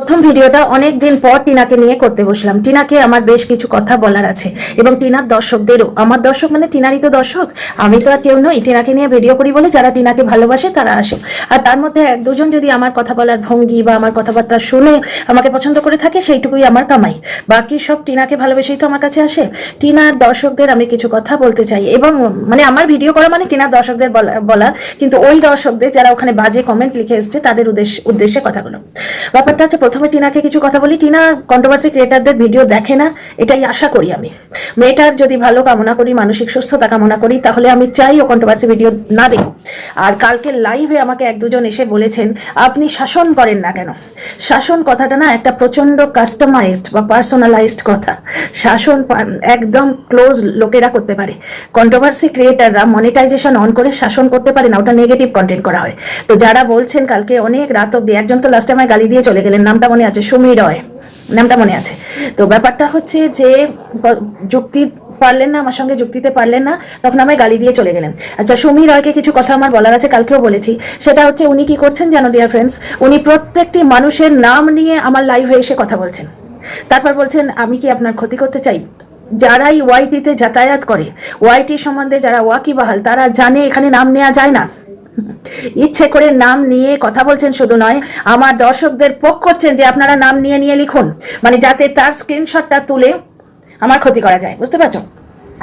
প্রথম ভিডিওটা অনেক দিন পর টিনাকে নিয়ে করতে বসলাম। টিনাকে আমার বেশ কিছু কথা বলার আছে এবং টিনার দর্শকদেরও। আমার দর্শক মানে টিনারই তো দর্শক। আমি তো আর কেউ নই। টিনাকে নিয়ে ভিডিও করি বলে যারা টিনাকে ভালোবাসে তারা আসে আর তার মধ্যে এক দুজন যদি আমার কথা বলার ভঙ্গি বা আমার কথাবার্তা শুনে আমাকে পছন্দ করে থাকে, সেইটুকুই আমার কামাই। বাকি সব টিনাকে ভালোবেসেই তো আমার কাছে আসে। টিনার দর্শকদের আমি কিছু কথা বলতে চাই এবং মানে আমার ভিডিও করা মানে টিনার দর্শকদের বলা কিন্তু ওই দর্শকদের যারা ওখানে বাজে কমেন্ট লিখে এসছে, তাদের উদ্দেশ্যে কথাগুলো। ব্যাপারটা হচ্ছে প্রথমে টিনাকে কিছু কথা বলি। টিনা কন্ট্রোভার্সি ক্রিয়েটারদের ভিডিও দেখে না, এটাই আশা করি আমি। মেয়েটার যদি ভালো কামনা করি, মানসিক সুস্থতা কামনা করি, তাহলে আমি চাই ও কন্ট্রোভার্সি ভিডিও না দেখুক। আর কালকে লাইভে আমাকে এক দুজন এসে বলেছেন, আপনি শাসন করেন না কেন? শাসন কথাটা না একটা প্রচণ্ড কাস্টমাইজড বা পার্সোনালাইজড কথা। শাসন একদম ক্লোজ লোকেরা করতে পারে। কন্ট্রোভার্সি ক্রিয়েটাররা মনিটাইজেশন অন করে শাসন করতে পারে না, ওটা নেগেটিভ কন্টেন্ট করা হয়। তো যারা বলছেন কালকে অনেক রাত অব্দি একজন তো লাস্ট আমায় গালি দিয়ে চলে গেলেন, নামটা মনে আছে? সুমি রয়। নামটা মনে আছে। তো ব্যাপারটা হচ্ছে যে যুক্তি পারলেন না, আমার সঙ্গে যুক্তিতে পারলেন না, তখন আমায় গালি দিয়ে চলে গেলেন। আচ্ছা সুমি রয়কে কিছু কথা আমার বলার আছে, কালকেও বলেছি। সেটা হচ্ছে, উনি কি করছেন জানো ডিয়ার ফ্রেন্ডস উনি প্রত্যেকটি মানুষের নাম নিয়ে আমার লাইভে এসে কথা বলছেন। তারপর বলছেন, আমি কি আপনার ক্ষতি করতে চাই? যারাই ওয়াইটিতে যাতায়াত করে ওয়াইটি সম্বন্ধে যারা ওয়াকিবাহাল তারা জানে এখানে নাম নেওয়া যায় না। ইচ্ছে করে নাম নিয়ে কথা বলছেন শুধু নয়, আমার দর্শকদের পোক করছেন যে আপনারা নাম নিয়ে নিয়ে লিখুন। মানে যাতে তার স্ক্রিনশটটা তুলে আমার ক্ষতি করা যায়, বুঝতে পারছ?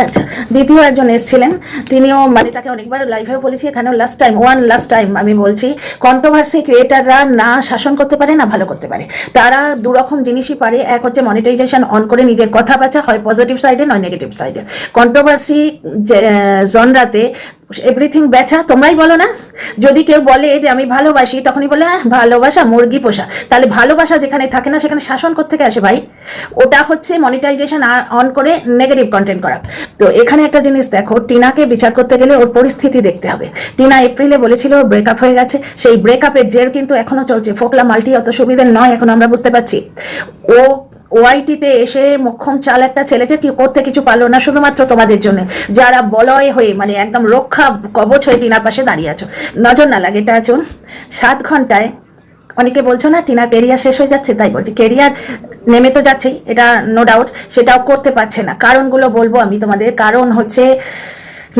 আচ্ছা দ্বিতীয় একজন এসেছিলেন, তিনিও মানে তাকে অনেকবার লাইভেও বলেছি, এখানেও last time one last time আমি বলছি কন্ট্রোভার্সি ক্রিয়েটাররা না শাসন করতে পারে, না ভালো করতে পারে। তারা দুরকম জিনিসই পারে, এক হচ্ছে মনিটাইজেশন অন করে নিজের কথা বাঁচা হয় পজিটিভ সাইডে নয় নেগেটিভ সাইডে কন্ট্রোভার্সি জনরাতে এভরিথিং বেচা তোমরাই বলো না? যদি কেউ বলে যে আমি ভালোবাসি তখনই বলে "আহ, ভালোবাসা মুরগি পোষা। তাহলে ভালোবাসা যেখানে থাকে না সেখানে শাসন করতে আসে ভাই? ওটা হচ্ছে মনিটাইজেশন অন করে নেগেটিভ কন্টেন্ট করা। তো এখানে একটা জিনিস দেখো টিনাকে বিচার করতে গেলে ওর পরিস্থিতি দেখতে হবে। টিনা এপ্রিলে বলেছিল ব্রেকআপ হয়ে গেছে। সেই ব্রেকআপের জের কিন্তু এখনও চলছে। ফোকলা মাল্টি অত সুবিধে নয় এখন আমরা বুঝতে পারছি। ও ওয়াইটিতে এসে মোক্ষম চাল একটা ছেলেছে কি করতে কিছু পারল না, শুধুমাত্র তোমাদের জন্য। যারা বলয় হয়ে মানে একদম রক্ষা কবচ হয়ে টিনার পাশে দাঁড়িয়ে আছো। নজর না লাগে, এটা আছো সাত ঘন্টায়, অনেকে বলছো না, টিনার কেরিয়ার শেষ হয়ে যাচ্ছে? তাই বলছি কেরিয়ার নেমে তো যাচ্ছেই, এটা নো ডাউট সেটাও করতে পারছে না। কারণগুলো বলব আমি তোমাদের। কারণ হচ্ছে,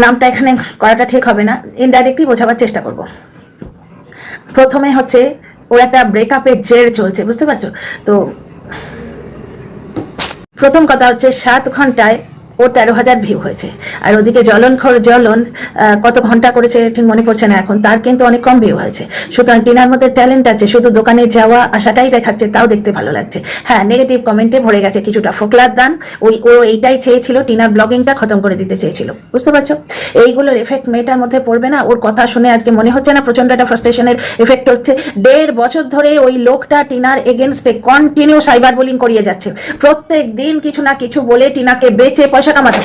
নামটা এখানে করাটা ঠিক হবে না। ইনডাইরেক্টলি বোঝাবার চেষ্টা করব। প্রথমে হচ্ছে, ওর একটা ব্রেকআপের জের চলছে, বুঝতে পারছ? তো প্রথম কথা হচ্ছে সাত ঘন্টায় ওর তেরো হাজার ভিউ হয়েছে। আর ওদিকে জলন খর জলন কত ঘণ্টা করেছে ঠিক মনে পড়ছে না এখন, তার কিন্তু অনেক কম ভিউ হয়েছে। সুতরাং টিনার মধ্যে ট্যালেন্ট আছে, শুধু দোকানে যাওয়া আসাটাই দেখাচ্ছে, তাও দেখতে ভালো লাগছে। হ্যাঁ নেগেটিভ কমেন্টে ভরে গেছে কিছুটা। ফোকলার দান, ওই, ও এইটাই চেয়েছিল, টিনার ব্লগিংটা খতম করে দিতে চেয়েছিল। বুঝতে পারছ? এইগুলোর এফেক্ট মেয়েটার মধ্যে পড়বে না, ওর কথা শুনে আজকে মনে হচ্ছে না প্রচণ্ড একটা ফ্রাস্ট্রেশনের এফেক্ট হচ্ছে। দেড় বছর ধরে ওই লোকটা টিনার এগেনস্টে কন্টিনিউ সাইবার বুলিং করিয়ে যাচ্ছে। প্রত্যেক দিন কিছু না কিছু বলে টিনাকে বেচে পয়সা কামাতে।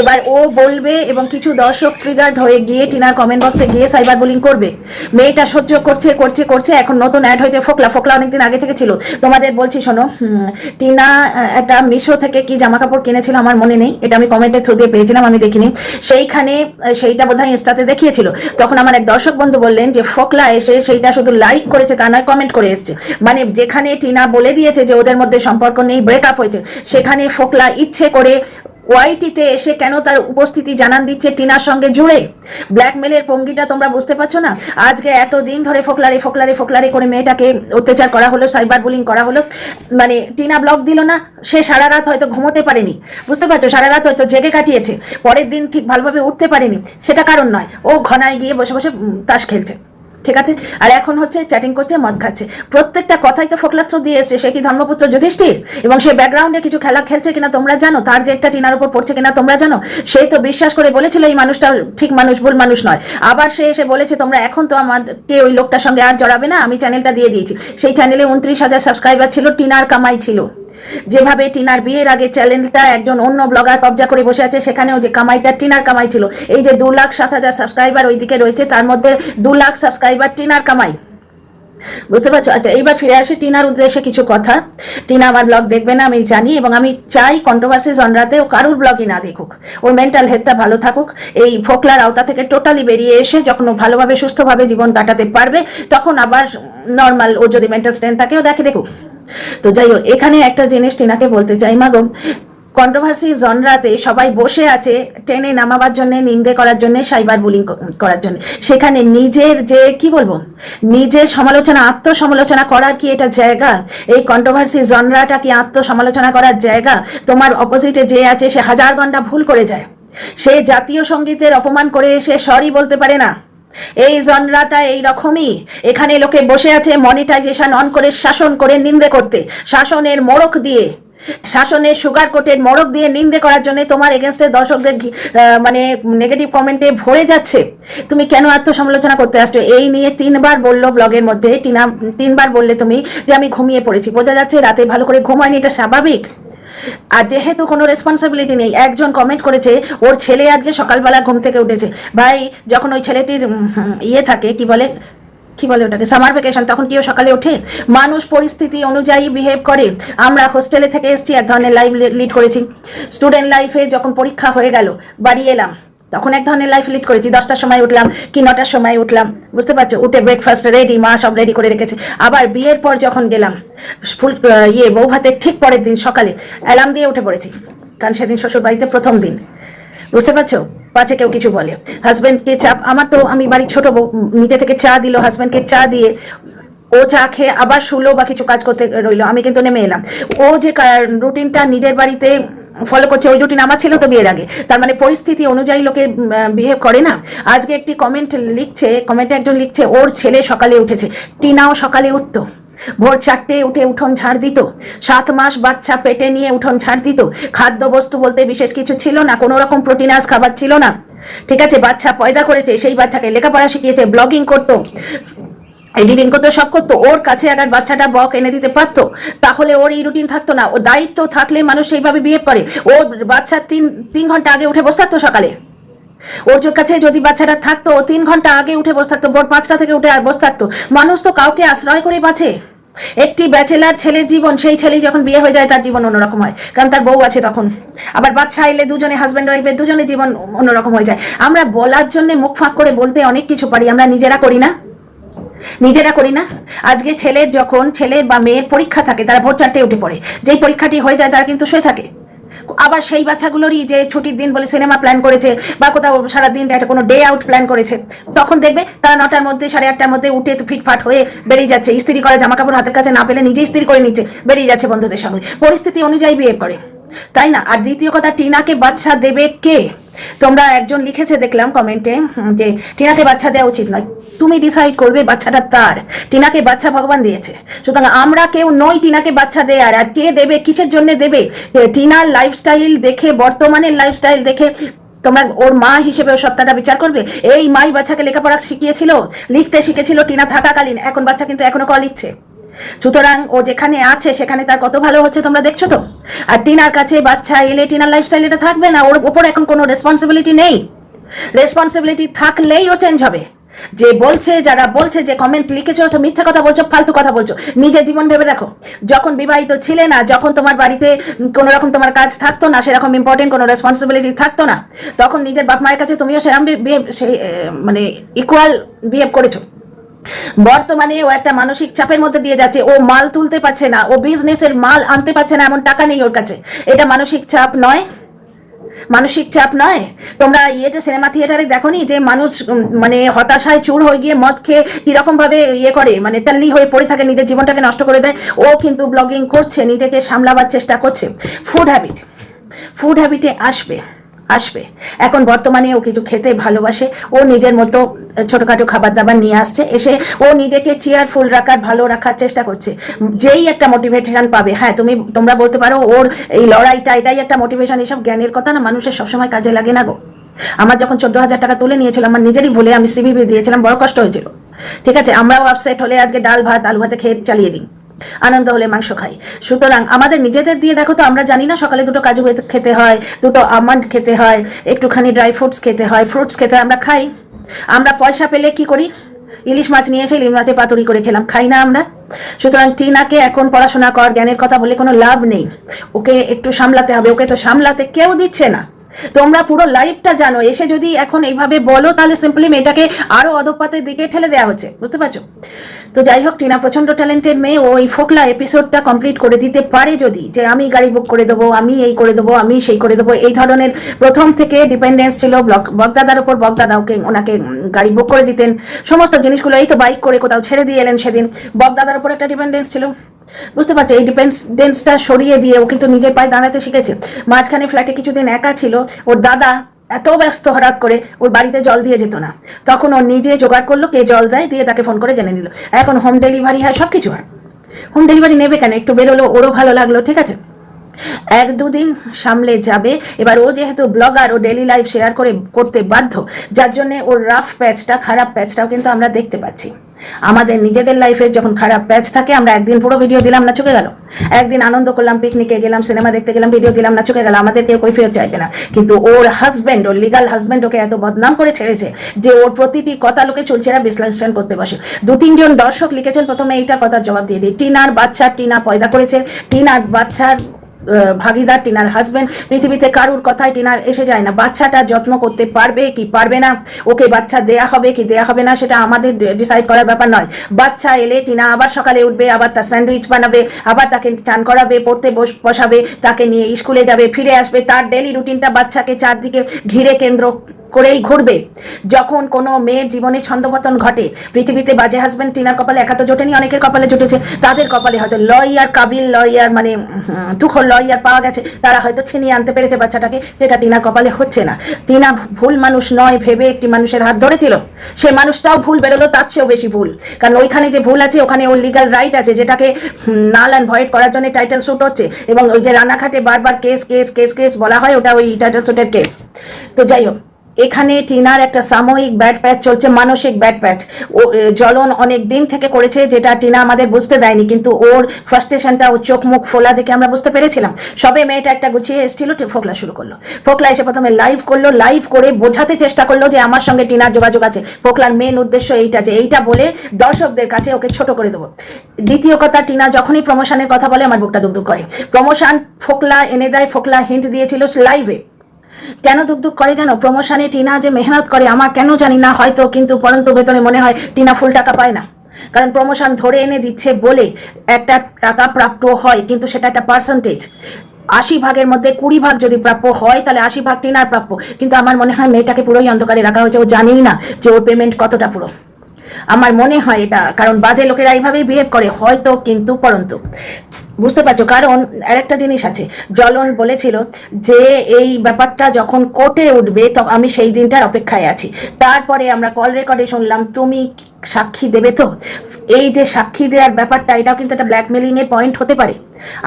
এবার ও বলবে এবং কিছু দর্শক ট্রিগার্ড হয়ে গিয়ে টিনার কমেন্ট বক্সে গিয়ে সাইবার বুলিং করবে। মেয়েটা সহ্য করছে করছে করছে, এখন নতুন অ্যাড হয়েছে ফোকলা ফোকলা অনেকদিন আগে থেকে ছিল। তোমাদের বলছি, শোনো টিনা একটা মিশো থেকে কি জামা কাপড় কিনেছিল আমার মনে নেই, এটা আমি কমেন্টের থ্রু দিয়ে পেয়েছিলাম, আমি দেখিনি। সেইখানে সেইটা বোধহয় ইনস্টাতে দেখিয়েছিল। তখন আমার এক দর্শক বন্ধু বললেন যে, ফোকলা এসে সেইটা শুধু লাইক করেছে, তা নয় কমেন্ট করে এসছে। মানে যেখানে টিনা বলে দিয়েছে যে, ওদের মধ্যে সম্পর্ক নেই ব্রেকআপ হয়েছে, সেখানে ফোকলা ইচ্ছে করে ওয়াইটিতে এসে কেন তার উপস্থিতি জানান দিচ্ছে টিনার সঙ্গে জুড়ে? ব্ল্যাকমেলের পঙ্গিটা তোমরা বুঝতে পারছ না? আজকে এত দিন ধরে ফোকলারে ফোকলারে ফোকলারে করে মেয়েটাকে অত্যাচার করা হলো, সাইবার বুলিং করা হলো। মানে টিনা ব্লক দিল না, সে সারা রাত হয়তো ঘুমোতে পারেনি। বুঝতে পারছ? সারা রাত হয়তো জেগে কাটিয়েছে। পরের দিন ঠিক ভালোভাবে উঠতে পারেনি। সেটা কারণ নয়। ও ঘনায় গিয়ে বসে বসে তাস খেলছে। ঠিক আছে? আর এখন হচ্ছে চ্যাটিং করছে, মদ খাচ্ছে। প্রত্যেকটা কথাই তো ফোকলাত্র দিয়ে এসছে। সে কি ধর্মপুত্র যুধিষ্ঠির? এবং সে ব্যাকগ্রাউন্ডে কিছু খেলা খেলছে কিনা তোমরা জানো? তার জেটটা টিনার উপর পড়ছে কিনা তোমরা জানো? সে তো বিশ্বাস করে বলেছিল এই মানুষটা ঠিক মানুষ, ভুল মানুষ নয়। আবার সে এসে বলেছে, তোমরা এখন তো আমাকে ওই লোকটার সঙ্গে আর জড়াবে না, আমি চ্যানেলটা দিয়ে দিয়েছি। সেই চ্যানেলে উনত্রিশ হাজার সাবস্ক্রাইবার ছিল, টিনার কামাই ছিল। যেভাবে টিনার বিয়ের আগে চ্যানেলটা একজন অন্য ব্লগার কবজা করে বসে আছে, সেখানেও যে কামাইটা, টিনার কামাই ছিল। এই যে দু লাখ সাত হাজার সাবস্ক্রাইবার ওইদিকে রয়েছে, তার মধ্যে দু লাখ সাবস্ক্রাইবার টিনার কামাই। বুঝতে পারছ? আচ্ছা এইবার ফিরে আসি টিনার উদ্দেশ্যে কিছু কথা। টিনা আমার ব্লগ দেখবে না, আমি জানি, এবং আমি চাই কন্ট্রোভার্সি জনরাতে ও কারুর ব্লগই না দেখুক। ওর মেন্টাল হেলথটা ভালো থাকুক। এই ফোকলার আওতা থেকে টোটালি বেরিয়ে এসে যখন ও ভালোভাবে, সুস্থভাবে জীবন কাটাতে পারবে, তখন আবার নর্মাল ও যদি মেন্টাল স্ট্রেন্থ থাকে, ও দেখে দেখুক। তো যাই হোক, এখানে একটা জিনিস টিনাকে বলতে চাই মাগো কন্ট্রোভার্সি জনরাতে সবাই বসে আছে টেনে নামাবার জন্য, নিন্দে করার জন্য, সাইবার বুলিং করার জন্য। সেখানে নিজের যে, কি বলব? নিজের সমালোচনা, আত্মসমালোচনা করার কি এটা জায়গা? এই কন্ট্রোভার্সি জনরাটা কি আত্মসমালোচনা করার জায়গা? তোমার অপোজিটে যে আছে, সে হাজার ঘণ্টা ভুল করে যায়। সে জাতীয় সঙ্গীতের অপমান করে সে সরি বলতে পারে না। এই জনরাটা এই রকমই। এখানে লোকে বসে আছে মনিটাইজেশন অন করে, শাসন করে, নিন্দে করতে। শাসনের মোড়ক দিয়ে। শাসনের সুগার কোটের মরক দিয়ে নিন্দে করার জন্য তোমার এগেনস্টে দর্শকদের মানে নেগেটিভ কমেন্টে ভরে যাচ্ছে। তুমি কেন আত্মসমালোচনা করতে আসছো? এই নিয়ে তিনবার বলল ব্লগের মধ্যে। টিনা, তিনবার বললে তুমি যে আমি ঘুমিয়ে পড়েছি। বোঝা যাচ্ছে রাতে ভালো করে ঘুমায়নি, এটা স্বাভাবিক। আর যেহেতু কোনো রেসপন্সিবিলিটি নেই, একজন কমেন্ট করেছে, ওর ছেলে আজকে সকালবেলা ঘুম থেকে উঠেছে। ভাই, যখন ওই ছেলেটির ইয়ে থাকে, কি বলে? কি বলে ওটাকে? সামার ভ্যাকেশন তখন কেউ সকালে ওঠে? মানুষ পরিস্থিতি অনুযায়ী বিহেভ করে। আমরা হোস্টেলে থেকে এসেছি, এক ধরনের লাইফ লিড করেছি। স্টুডেন্ট লাইফে যখন পরীক্ষা হয়ে গেল, বাড়ি এলাম। তখন এক ধরনের লাইফ লিড করেছি। দশটার সময় উঠলাম কি নটার সময় উঠলাম, বুঝতে পারছ? উঠে ব্রেকফাস্ট রেডি মা সব রেডি করে রেখেছে। আবার বিয়ের পর যখন গেলাম, ফুল ইয়ে বউ ভাতের ঠিক পরের দিন সকালে অ্যালার্ম দিয়ে উঠে পড়েছি। কারণ সেদিন শ্বশুর বাড়িতে প্রথম দিন। বুঝতে পারছ? পাছে কেউ কিছু বলে। হাজব্যান্ডকে চা, আমার তো, আমি বাড়ির ছোট নিজে থেকে চা দিল হাজব্যান্ডকে চা দিয়ে ও চা খেয়ে আবার শুলো বা কিছু কাজ করতে রইল, আমি কিন্তু নেমে এলাম। ও যে রুটিনটা নিজের বাড়িতে ফলো করছে, ওই রুটিন আমার ছিল তো বিয়ের আগে। তার মানে পরিস্থিতি অনুযায়ী লোকে বিহেভ করে না। আজকে একটি কমেন্ট লিখছে কমেন্টে একজন লিখছে, ওর ছেলে সকালে উঠেছে। টিনাও সকালে উঠতো। ভোর চারটে উঠে উঠোন ঝাড় দিত। সাত মাস বাচ্চা পেটে নিয়ে উঠোন ঝাড় দিত। খাদ্যবস্তু বলতে বিশেষ কিছু ছিল না, কোনো রকম প্রোটিনাস খাবার ছিল না। ঠিক আছে, বাচ্চা পয়দা করেছে, সেই বাচ্চাকে লেখাপড়া শিখিয়েছে ব্লগিং করতো এডিটিং করতো, সব করতো। ওর কাছে আবার বাচ্চাটা বক এনে দিতে পারতো। তাহলে ওর এই রুটিন থাকতো না। ও দায়িত্ব থাকলে মানুষ সেইভাবে বিহেভ করে। ও বাচ্চা তিন তিন ঘণ্টা আগে উঠে বসে থাকতো সকালে। ওর কাছে যদি বাচ্চাটা থাকতো, তিন ঘণ্টা আগে উঠে বসে থাকতো, ভোর পাঁচটা থেকে উঠে বসে থাকতো। মানুষ তো কাউকে আশ্রয় করে বাঁচে। একটি ব্যাচেলার ছেলের জীবন, সেই ছেলে যখন বিয়ে হয়ে যায়, তার জীবন অন্যরকম হয়, কারণ তার বউ আছে তখন। আবার বাচ্চা এলে দুজনে হাজব্যান্ড ওয়াইফের দুজনে জীবন অন্যরকম হয়ে যায়। আমরা বলার জন্য মুখ ফাঁক করে বলতে অনেক কিছু পারি, আমরা নিজেরা করি না। নিজেরা করি না। আজকে ছেলের যখন ছেলের বা মেয়ের পরীক্ষা থাকে, তারা ভোর চারটে উঠে পড়ে। যেই পরীক্ষাটি হয়ে যায়, তারা কিন্তু শুয়ে থাকে। আবার সেই বাচ্চাগুলোরই যে ছুটির দিন বলে সিনেমা প্ল্যান করেছে, বা কোথাও সারাদিন একটা কোনো ডে আউট প্ল্যান করেছে, তখন দেখবে তারা নটার মধ্যে, সাড়ে আটটার মধ্যে উঠে ফিটফাট হয়ে বেরিয়ে যাচ্ছে। ইস্ত্রি করে জামা কাপড় হাতের কাছে না পেলে নিজেই ইস্ত্রি করে নিচ্ছে, বেরিয়ে যাচ্ছে বন্ধুদের সঙ্গে। পরিস্থিতি অনুযায়ী বিহেভ করে। তাই না? আর দ্বিতীয় কথা, টিনাকে বাচ্চা দেবে কে? তোমরা একজন লিখেছে, দেখলাম কমেন্টে যে টিনাকে বাচ্চা দেওয়া উচিত নয়। তুমি ডিসাইড করবে, বাচ্চাটা তার। টিনাকে বাচ্চা ভগবান দিয়েছে। সুতরাং আমরা কেউ নই টিনাকে বাচ্চা দেয়ার আর কে দেবে, কিসের জন্য দেবে? টিনার লাইফস্টাইল দেখে, বর্তমানের লাইফস্টাইল দেখে, তোমরা ওর মা হিসেবে ওর সত্তাটা বিচার করবে? এই মাই বাচ্চাকে লেখাপড়া শিখিয়েছিল, লিখতে শিখেছিল, টিনা থাকাকালীন। এখন বাচ্চা কিন্তু এখনও ক লিখছে? সুতরাং ও যেখানে আছে, সেখানে তার কত ভালো হচ্ছে তোমরা দেখছ তো? আর টিনার কাছে বাচ্চা এলে টিনার লাইফস্টাইল এটা থাকবে না, ওর উপর এখন কোনো রেসপন্সিবিলিটি নেই। রেসপন্সিবিলিটি থাকলেই ও চেঞ্জ হবে। যে বলছে, যারা বলছে, যে কমেন্ট লিখেছো তো মিথ্যা কথা বলছো, ফালতু কথা বলছো, নিজের জীবন ভেবে দেখো। যখন বিবাহিত ছিলে না, যখন তোমার বাড়িতে কোনো রকম তোমার কাজ থাকতো না, সেরকম ইম্পর্টেন্ট কোনো রেসপন্সিবিলিটি থাকতো না, তখন নিজের বাপ মায়ের কাছে তুমিও সেরকম মানে ইকুয়াল বিহেভ করেছ। বর্তমানে ও একটা মানসিক চাপের মধ্যে দিয়ে যাচ্ছে। ও মাল তুলতে পারছে না, ও বিজনেসের মাল আনতে পারছে না, এমন টাকা নেই ওর কাছে। এটা মানসিক চাপ নয়? মানসিক চাপ নয়? তোমরা ইয়েতে সিনেমা থিয়েটারে দেখোনি যে মানুষ মানে হতাশায় চুর হয়ে গিয়ে মদ খেয়ে কীরকম ভাবে ইয়ে করে মানে টাল্লি হয়ে পড়ে থাকে, নিজের জীবনটাকে নষ্ট করে দেয়? ও কিন্তু ব্লগিং করছে, নিজেকে সামলাবার চেষ্টা করছে। ফুড হ্যাবিট ফুড হ্যাবিটে আসবে। আসবে। এখন বর্তমানে ও কিছু খেতে ভালোবাসে। ও নিজের মতো ছোটখাটো খাবার দাবার নিয়ে আসছে। এসে ও নিজেকে চেয়ারফুল রাখার, ভালো রাখার চেষ্টা করছে। যেই একটা মোটিভেশন পাবে। হ্যাঁ তুমি, তোমরা বলতে পারো ওর এই লড়াইটা, এটাই একটা মোটিভেশন এসব জ্ঞানের কথা না মানুষের সবসময় কাজে লাগে না গো। আমার যখন চোদ্দ হাজার টাকা তুলে নিয়েছিলাম, আমার নিজেরই ভুলে আমি সিবিবি দিয়েছিলাম, বড় কষ্ট হয়েছিল। ঠিক আছে, আমরাও আপসেট হলে আজকে ডাল ভাত, আলু ভাতে খেয়ে চালিয়ে দিই। আনন্দ হলে মাংস খাই। সুতরাং আমাদের নিজেদের দিয়ে দেখো তো, আমরা জানি না সকালে দুটো কাজু খেতে- হয়, দুটো আমন্ড খেতে হয়, একটুখানি ড্রাই ফ্রুটস খেতে হয়। ফ্রুটস খেতে আমরা খাই। আমরা পয়সা পেলে কি করি? ইলিশ মাছ নিয়ে এসে ইলিশ মাছে পাতুরি করে খেলাম। খাই না আমরা। সুতরাং টিনাকে এখন পড়াশোনা কর, জ্ঞানের কথা বলে কোনো লাভ নেই। ওকে একটু সামলাতে হবে। ওকে তো সামলাতে কেউ দিচ্ছে না। তোমরা পুরো লাইফটা জানো। এসে যদি এখন এইভাবে বলো, তাহলে সিম্পলি মেয়েটাকে আরও অধপাতের দিকে ঠেলে দেওয়া হচ্ছে। বুঝতে পারছ? তো যাই হোক, টিনা প্রচণ্ড ট্যালেন্টেড মেয়ে। ও ওই ফোকলা এপিসোডটা কমপ্লিট করে দিতে পারে যদি, যে আমি গাড়ি বুক করে দেবো, আমি এই করে দেবো, আমি সেই করে দেবো, এই ধরনের প্রথম থেকে ডিপেন্ডেন্স ছিল ব্লক বগদাদার ওপর বগদাদা ওকে, ওনাকে গাড়ি বুক করে দিতেন। সমস্ত জিনিসগুলো এই তো বাইক করে কোথাও ছেড়ে দিয়ে এলেন সেদিন। বগদাদার ওপর একটা ডিপেন্ডেন্স ছিল। বুঝতে পারছ, এই ডিপেন্ডেন্সটা সরিয়ে দিয়ে ও কিন্তু নিজের পায়ে দাঁড়াতে শিখেছে। মাঝখানে ফ্ল্যাটে কিছুদিন একা ছিল, ওর দাদা এত ব্যস্ত হঠাৎ করে ওর বাড়িতে জল দিয়ে যেত না। তখন ও নিজে জোগাড় করল, কে জল দেয়, দিয়ে তাকে ফোন করে জেনে নিল। এখন হোম ডেলিভারি হয় সব কিছু হয়। হোম ডেলিভারি নেবে কেন? একটু বেরোলো, ওরও ভালো লাগল, ঠিক আছে? এক দুদিন সামলে যাবে, এবার ও যেহেতু ব্লগার ও ডেলি লাইফ শেয়ার করে, করতে বাধ্য, যার জন্য ওর রাফ প্যাচটা খারাপ প্যাচটাও কিন্তু আমরা দেখতে পাচ্ছি। আমাদের নিজেদের লাইফে যখন খারাপ প্যাচ থাকে, আমরা একদিন পুরো ভিডিও দিলাম না চুকে গেল। একদিন আনন্দ করলাম পিকনিকে গেলাম সিনেমা দেখতে গেলাম ভিডিও দিলাম না চুকে গেল। আমাদের কেউ কই ফেরত চাইবে না। কিন্তু ওর হাজব্যান্ড ওর লিগাল হাজব্যান্ড ওকে এত বদনাম করে ছেড়েছে যে ওর প্রতিটি কথা লোকে চুলচেরা বিশ্লেষণ করতে বসে। দু তিনজন দর্শক লিখেছেন, প্রথমে এইটা কথার জবাব দিয়ে দিই। টিনার বাচ্চা টিনা পয়দা করেছে। টিনার বাচ্চার ভাগিদার টিনার হাজব্যান্ড পৃথিবীতে কারুর কথায় টিনার এসে যায় না। বাচ্চাটার যত্ন করতে পারবে কি পারবে না? ওকে বাচ্চা দেয়া হবে কি দেয়া হবে না, সেটা আমাদের ডিসাইড করার ব্যাপার নয়। বাচ্চা এলে টিনা আবার সকালে উঠবে, আবার তার স্যান্ডউইচ বানাবে, আবার তাকে চান করাবে, পড়তে বস বসাবে, তাকে নিয়ে স্কুলে যাবে, ফিরে আসবে। তার ডেলি রুটিনটা বাচ্চাকে চারদিকে ঘিরে কেন্দ্র করেই ঘুরবে যখন কোনো মেয়ের জীবনে ছন্দপতন ঘটে, পৃথিবীতে বাজে হাজবেন্ড টিনার কপালে একা তো জোটেনি, অনেকের কপালে জুটেছে। তাদের কপালে হয়তো লয়ার কাবিল লয়ার মানে তুখর লয়ার পাওয়া গেছে। তারা হয়তো ছিনিয়ে আনতে পেরেছে বাচ্চাটাকে, যেটা টিনার কপালে হচ্ছে না। টিনা ভুল মানুষ নয় ভেবে একটি মানুষের হাত ধরেছিল। সে মানুষটাও ভুল বেরোলো, তার চেয়েও বেশি ভুল। কারণ ওইখানে যে ভুল আছে, ওখানে ওর লিগাল রাইট আছে, যেটাকে নাল অ্যান্ড ভয়েড করার জন্য টাইটেল শুট হচ্ছে। এবং ওই যে রানাঘাটে বারবার কেস কেস কেস কেস বলা হয়, ওটা ওই টাইটেল শুটের কেস তো যাই হোক এখানে টিনার একটা সাময়িক ব্যাড প্যাচ চলছে, মানসিক ব্যাড প্যাচ। ও জ্বলন অনেক দিন থেকে করেছে, যেটা টিনা আমাদের বুঝতে দেয়নি, কিন্তু ওর ফ্রাস্ট্রেশনটা ওর চোখ মুখ ফোলা দেখে আমরা বুঝতে পেরেছিলাম। সবে মেয়েটা একটা গুছিয়ে এসেছিল ফোকলা শুরু করল। ফোকলা এসে প্রথমে লাইভ করল লাইভ করে বোঝাতে চেষ্টা করল যে আমার সঙ্গে টিনার যোগাযোগ আছে। ফোকলার মেন উদ্দেশ্য এইটা যে, এইটা বলে দর্শকদের কাছে ওকে ছোট করে দেবো। দ্বিতীয় কথা, টিনা যখনই প্রমোশনের কথা বলে, আমার বুকটা দুক করে। প্রমোশন ফোকলা এনে দেয়, ফোকলা হিন্ট দিয়েছিল লাইভে কেন দুক করে জানো? প্রমোশনে টিনা যে মেহনত করে, আমার কেন জানি না হয়তো, কিন্তু পরন্তু বেতনে মনে হয় টিনা ফুল টাকা পায় না। কারণ প্রমোশন ধরে এনে দিচ্ছে বলে একটা টাকা প্রাপ্ত হয়, কিন্তু সেটা একটা পার্সেন্টেজ আশি ভাগের মধ্যে কুড়ি ভাগ যদি প্রাপ্য হয়, তাহলে আশি ভাগ টিনার প্রাপ্য। কিন্তু আমার মনে হয় মেয়েটাকে পুরোই অন্ধকারে রাখা হয়েছে, ও জানেই না যে ওর পেমেন্ট কতটা পুরো। আমার মনে হয় এটা, কারণ বাজে লোকেরা এইভাবেই বিহেভ করে, হয়তো, কিন্তু পরন্তু। বুঝতে পারছ, কারণ আরেকটা জিনিস আছে। জলন বলেছিল যে, এই ব্যাপারটা যখন কোর্টে উঠবে তখন আমি সেই দিনটার অপেক্ষায় আছি। তারপরে আমরা কল রেকর্ডে শুনলাম, তুমি সাক্ষী দেবে তো? এই যে সাক্ষী দেওয়ার ব্যাপারটা, এটাও কিন্তু একটা ব্ল্যাকমেলিং এর পয়েন্ট হতে পারে।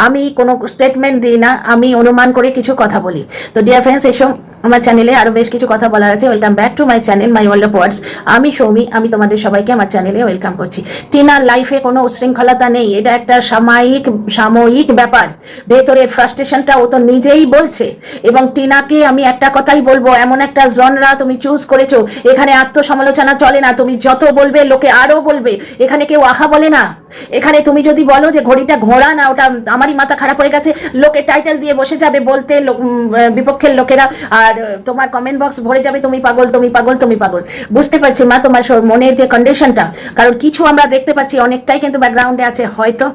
আমি কোনো স্টেটমেন্ট দিই না, আমি অনুমান করে কিছু কথা বলি। তো ডিয়ার ফ্রেন্ডস এসব আমার চ্যানেলে আরও বেশ কিছু কথা বলার আছে। Welcome back to my channel my world of words আমি সৌমি, আমি তোমাদের সবাইকে আমার চ্যানেলে ওয়েলকাম করছি। টিনার লাইফে কোনো উশৃঙ্খলতা নেই। এটা একটা সাময়িক সাময়িক ব্যাপার। ভেতরের ফ্রাস্ট্রেশনটা ও তো নিজেই বলছে। এবং টিনাকে আমি একটা কথাই বলব, এমন একটা জনরা তুমি চুজ করেছ, এখানে আত্মসমালোচনা চলে না। তুমি যত বলবে, লোকে আরও বলবে। এখানে কেউ আহা বলে না। এখানে তুমি যদি বলো যে ঘড়িটা ঘোড়া না, ওটা আমারই মাথা খারাপ হয়ে গেছে, লোকে টাইটেল দিয়ে বসে যাবে বলতে বিপক্ষের লোকেরা। আর তোমার কমেন্ট বক্স ভরে যাবে, তুমি পাগল তুমি পাগল তুমি পাগল। বুঝতে পারছি মা তোমার মনের যে কন্ডিশনটা কারণ কিছু আমরা দেখতে পাচ্ছি, অনেকটাই কিন্তু ব্যাকগ্রাউন্ডে আছে, হয়তো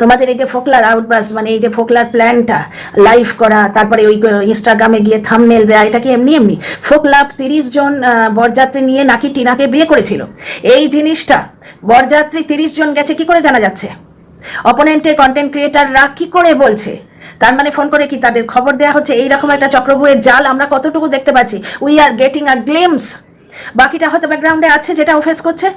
তোমাদের এই যে ফোকলার আউটবাস মানে এই যে ফোকলার প্ল্যানটা লাইভ করা, তারপরে ওই ইনস্টাগ্রামে গিয়ে থামনেল দেয়া, এটা কি এমনি এমনি? ফোকলা তিরিশ জন বরযাত্রী নিয়ে নাকি টিনাকে বিয়ে করেছিল। এই জিনিসটা, বরযাত্রী তিরিশ জন গেছে, কি করে জানা যাচ্ছে? অপোনেন্টের কন্টেন্ট ক্রিয়েটাররা কি করে বলছে? তার মানে ফোন করে কি তাদের খবর দেওয়া হচ্ছে? এইরকম একটা চক্রবুয়ের জাল আমরা কতটুকু দেখতে পাচ্ছি? উই আর গেটিং আ গ্লেমস বাকিটা হয়তো ব্যাকগ্রাউন্ডে আছে যেটা ও ফেস করছে।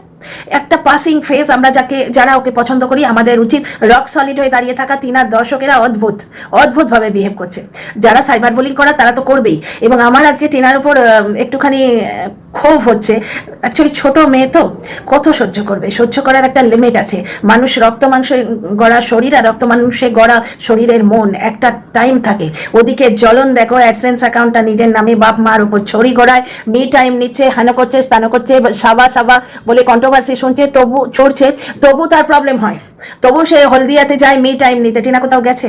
একটা পাসিং ফেজ আমরা যাকে, যারা ওকে পছন্দ করি, আমাদের উচিত রক সলিড হয়ে দাঁড়িয়ে থাকা তিনার দর্শকেরা অদ্ভুত, অদ্ভুতভাবে বিহেভ করছে। যারা সাইবার বোলিং করা তারা তো করবেই। এবং আমার আজকে টিনার উপর একটুখানি ক্ষোভ হচ্ছে। অ্যাকচুয়ালি ছোট মেয়ে তো, কত সহ্য করবে? সহ্য করার একটা লিমিট আছে। মানুষ রক্ত মাংসে গড়া শরীর আর রক্ত মাংসে গড়া শরীরের মন, একটা টাইম থাকে। ওদিকে জ্বলন দেখো অ্যাডসেন্স অ্যাকাউন্টটা নিজের নামে বাপ মার উপর ছড়ি গড়ায়। মি টাইম নিচ্ছে, হানো করছে স্থানো করছে, সাবা সাবা বলে কন্ট্রোভার্সি শুনছে, তবু, চড়ছে। তবু তার প্রবলেম হয়। তবু সে হলদিয়াতে যায় মি টাইম নিতে। টিনা কোথাও গেছে?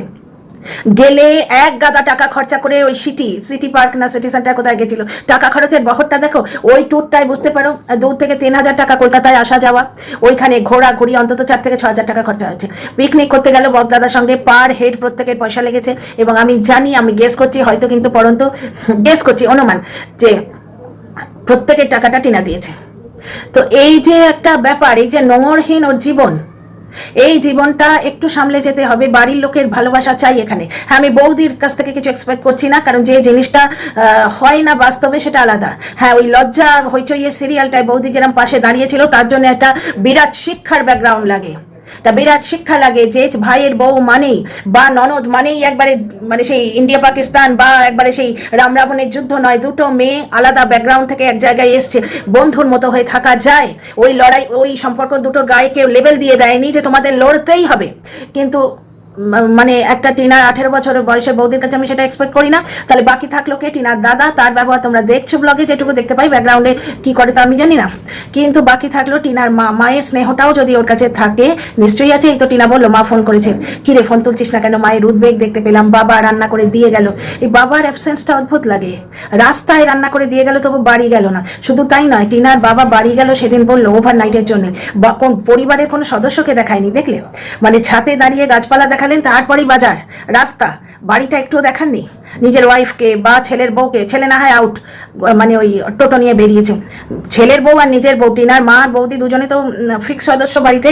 গেলে এক গাদা টাকা খরচা করে ওই সিটি সিটি পার্ক না সিটি সেন্টার কোথায় গেছিল? টাকা খরচের বহরটা দেখো, ওই ট্যুরটায় বুঝতে পারো, দূর থেকে তিন হাজার টাকা কলকাতায় আসা যাওয়া, ওইখানে ঘোরা ঘুরি অন্তত চার থেকে ছ হাজার টাকা খরচা হয়েছে। পিকনিক করতে গেল বকদাদার সঙ্গে পার হেড প্রত্যেকের পয়সা লেগেছে এবং আমি জানি, আমি গেস করছি, হয়তো কিন্তু পরন্ত গেস করছি, অনুমান যে প্রত্যেকের টাকাটা টিনা দিয়েছে। তো এই যে একটা ব্যাপার, এই যে নোংরহীন ওর জীবন এই জীবনটা একটু সামলে যেতে হবে, বাড়ির লোকের ভালোবাসা চাই এখানে। হ্যাঁ আমি বৌদির কাছ থেকে কিছু এক্সপেক্ট করছি না, কারণ যে জিনিসটা হয় না বাস্তবে সেটা আলাদা। হ্যাঁ ওই লজ্জা হইচইয়ে সিরিয়ালটায় বৌদি যেরকম পাশে দাঁড়িয়েছিল, তার জন্য একটা বিরাট শিক্ষার ব্যাকগ্রাউন্ড লাগে। তা বিরাট শিক্ষা লাগে যে ভাইয়ের বউ মানেই বা ননদ মানেই একবারে মানে সেই ইন্ডিয়া পাকিস্তান বা একবারে সেই রাম রাবণের যুদ্ধ নয়, দুটো মেয়ে আলাদা ব্যাকগ্রাউন্ড থেকে এক জায়গায় এসছে, বন্ধুর মতো হয়ে থাকা যায়। ওই লড়াই, ওই সম্পর্ক দুটোর গায়ে কেউ লেবেল দিয়ে দেয়নি যে তোমাদের লড়তেই হবে। কিন্তু মানে একটা টিনার আঠেরো বছরের বয়সের বৌদির কাছে আমি সেটা এক্সপেক্ট করি না। তাহলে বাকি থাকল কে? টিনার দাদা। তার ব্যবহার তোমরা দেখছ ব্লগে যেটুকু দেখতে পাই ব্যাকগ্রাউন্ডে কি করে তা আমি জানি না। কিন্তু বাকি থাকল টিনার মা মায়ের স্নেহটাও যদি ওর কাছে থাকে, নিশ্চয়ই আছে। এই তো টিনা বলল, মা ফোন করেছে। কি রে ফোন তুলছিস না কেন? মায়ের উদ্বেগ দেখতে পেলাম। বাবা রান্না করে দিয়ে গেল। এই বাবার অ্যাবসেন্সটা অদ্ভুত লাগে। রাস্তায় রান্না করে দিয়ে গেল, তবু বাড়ি গেল না। শুধু তাই নয়, টিনার বাবা বাড়ি গেল সেদিন বলল ওভার নাইটের জন্য। বা কোন পরিবারের কোনো সদস্যকে দেখায়নি, দেখলে? মানে ছাতে দাঁড়িয়ে গাছপালা দেখালেন তারপরেই বাজার। রাস্তা। বাড়িটা একটুও দেখাননি। নিজের ওয়াইফকে বা ছেলের বউকে। ছেলে না হয় আউট মানে ওই টোটো নিয়ে বেরিয়েছে। ছেলের বউ আর নিজের বউ। টিনার মা আর বৌদি দুজনে তো ফিক্স সদস্য বাড়িতে।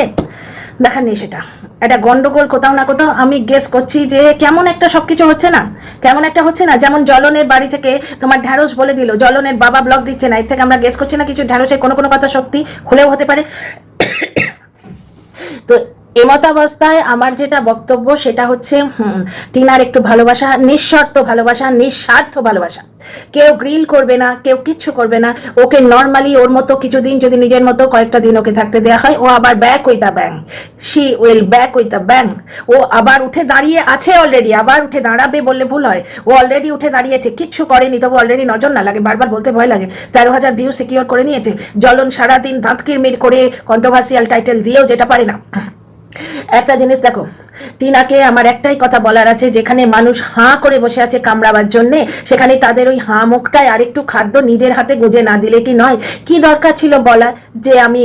দেখাননি সেটা। একটা গন্ডগোল কোথাও না কোথাও আমি গেস করছি যে কেমন একটা সবকিছু হচ্ছে না। কেমন একটা হচ্ছে না। যেমন জলনের বাড়ি থেকে তোমার ঢ্যাঁড়স বলে দিল। জলনের বাবা ব্লগ দিচ্ছে না। এর থেকে আমরা গেস করছি না কিছু ঢ্যাঁড়সের কোনো কোনো কথা সত্যি হলেও হতে পারে। তো এমতাবস্থায় আমার যেটা বক্তব্য সেটা হচ্ছে টিনার একটু ভালোবাসা, নিঃশর্ত ভালোবাসা, নিঃস্বার্থ ভালোবাসা। কেউ গ্রিল করবে না, কেউ কিচ্ছু করবে না। ওকে নর্মালি ওর মতো কিছুদিন যদি নিজের মতো কয়েকটা দিন ওকে থাকতে দেওয়া হয়, ও আবার back with the bang she will back with the bang ও আবার উঠে দাঁড়িয়ে আছে অলরেডি আবার উঠে দাঁড়াবে বললে ভুল হয়। ও অলরেডি উঠে দাঁড়িয়েছে, কিচ্ছু করেনি, তবু অলরেডি নজর না লাগে, বারবার বলতে ভয় লাগে। তেরো হাজার ভিউ সিকিওর করে নিয়েছে। জলন সারাদিন দাঁত কিরমির করে কন্ট্রোভার্সিয়াল টাইটেল দিয়েও যেটা পারে না। একটা জিনিস দেখো, টিনাকে আমার একটাই কথা বলার আছে, যেখানে মানুষ হাঁ করে বসে আছে কামড়াবার জন্যে, সেখানে তাদের ওই হাঁ মুখটায় আরেকটু খাদ্য নিজের হাতে গুঁজে না দিলে কি নয়? কি দরকার ছিল বলার যে আমি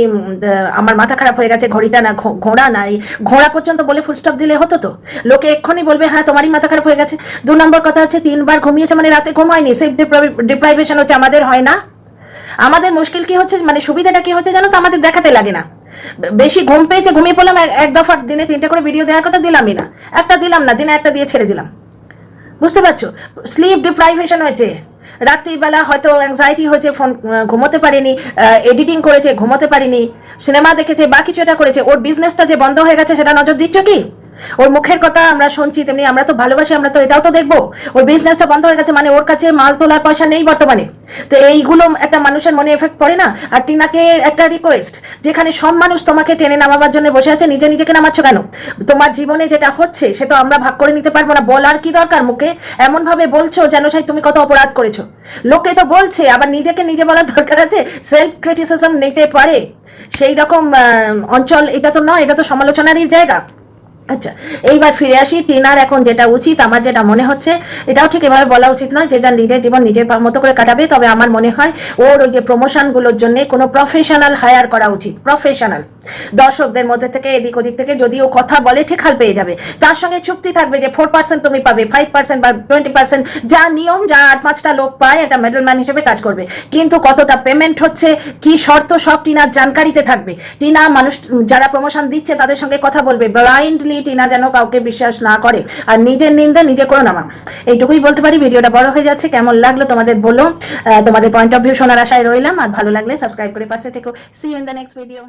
আমার মাথা খারাপ হয়ে গেছে, ঘড়িটা না ঘোড়া নাই। ঘোড়া পর্যন্ত বলে ফুলস্টপ দিলে হতো তো? লোকে এক্ষুনি বলবে হ্যাঁ তোমারই মাথা খারাপ হয়ে গেছে। দু নম্বর কথা আছে তিনবার ঘুমিয়েছে মানে রাতে ঘুমায়নি। সেফ ডিপ্রাইভেশন হচ্ছে আমাদের, হয় না? আমাদের মুশকিল কি হচ্ছে? মানে সুবিধাটা কি হচ্ছে জানো তো? আমাদের দেখাতে লাগে না। বেশি ঘুম পেয়েছে, ঘুমিয়ে পড়লাম এক- দফার দফা দিনে তিনটা করে ভিডিও দেওয়ার কথা দিলামই না। একটা দিলাম না, দিনে একটা দিয়ে ছেড়ে দিলাম। বুঝতে পারছ? স্লিপ ডিপ্রাইভেশন হয়েছে। রাত্রিবেলা হয়তো অ্যাংজাইটি হয়েছে ফোন ঘুমোতে পারেনি এডিটিং করেছে, ঘুমোতে পারিনি সিনেমা দেখেছে, বা কিছু এটা করেছে, ওর বিজনেসটা যে বন্ধ হয়ে গেছে, সেটা নজর দিচ্ছ কি? ওর মুখের কথা আমরা শুনছি, তেমনি আমরা তো ভালোবাসি, আমরা তো এটাও তো দেখব। ওর বিজনেসটা বন্ধ হয়ে গেছে মানে ওর কাছে মাল তোলার পয়সা নেই বর্তমানে। তো এইগুলো একটা মানুষের মনে এফেক্ট পড়ে না? আর টিনাকে একটা রিকোয়েস্ট যেখানে সব মানুষ তোমাকে টেনে নামাবার জন্য বসে আছে, নিজে নিজেকে নামাচ্ছ কেন? তোমার জীবনে যেটা হচ্ছে সে তো আমরা ভাগ করে নিতে পারব না। বলার কি দরকার মুখে? এমন ভাবে বলছো যেন সাই তুমি কত অপরাধ করেছ। লোকে তো বলছে, আবার নিজেকে নিজে বলার দরকার আছে সেলফ ক্রিটিসিজম নিতে পারে। সেই রকম অঞ্চল, এটা তো নয়, এটা তো সমালোচনারই জায়গা। আচ্ছা এইবার ফিরে আসি। টিনার এখন যেটা উচিত, আমার যেটা মনে হচ্ছে, এটাও ঠিক এভাবে বলা উচিত নয় যে যার নিজের জীবন নিজের মতো করে কাটাবে, তবে আমার মনে হয় ওর ওই যে প্রমোশনগুলোর জন্য কোনো প্রফেশনাল হায়ার করা উচিত প্রফেশনাল দর্শকদের মধ্যে থেকে, এদিক ওদিক থেকে যদি ও কথা বলে, ঠিক হাল পেয়ে যাবে। তার সঙ্গে চুক্তি থাকবে যে ফোর পার্সেন্ট তুমি পাবে ফাইভ পার্সেন্ট বা টোয়েন্টি পার্সেন্ট যা নিয়ম, যা আট পাঁচটা লোক পায় এটা মিডলম্যান হিসেবে কাজ করবে। কিন্তু কতটা পেমেন্ট হচ্ছে, কি শর্ত, সব টিনার জানকারিতে থাকবে। টিনা মানুষ, যারা প্রমোশন দিচ্ছে, তাদের সঙ্গে কথা বলবে ব্লাইন্ডলি টিনা যেন কাউকে বিশ্বাস না করে। আর নিজের নিন্দা নিজে করে নামা এইটুকুই বলতে পারি, ভিডিওটা বড় হয়ে যাচ্ছে। কেমন লাগল তোমাদের বলো। তোমাদের পয়েন্ট অফ ভিউ শোনার আশায় রইলাম। আর ভালো লাগলে সাবস্ক্রাইব করে পাশে থেকো। See in the next video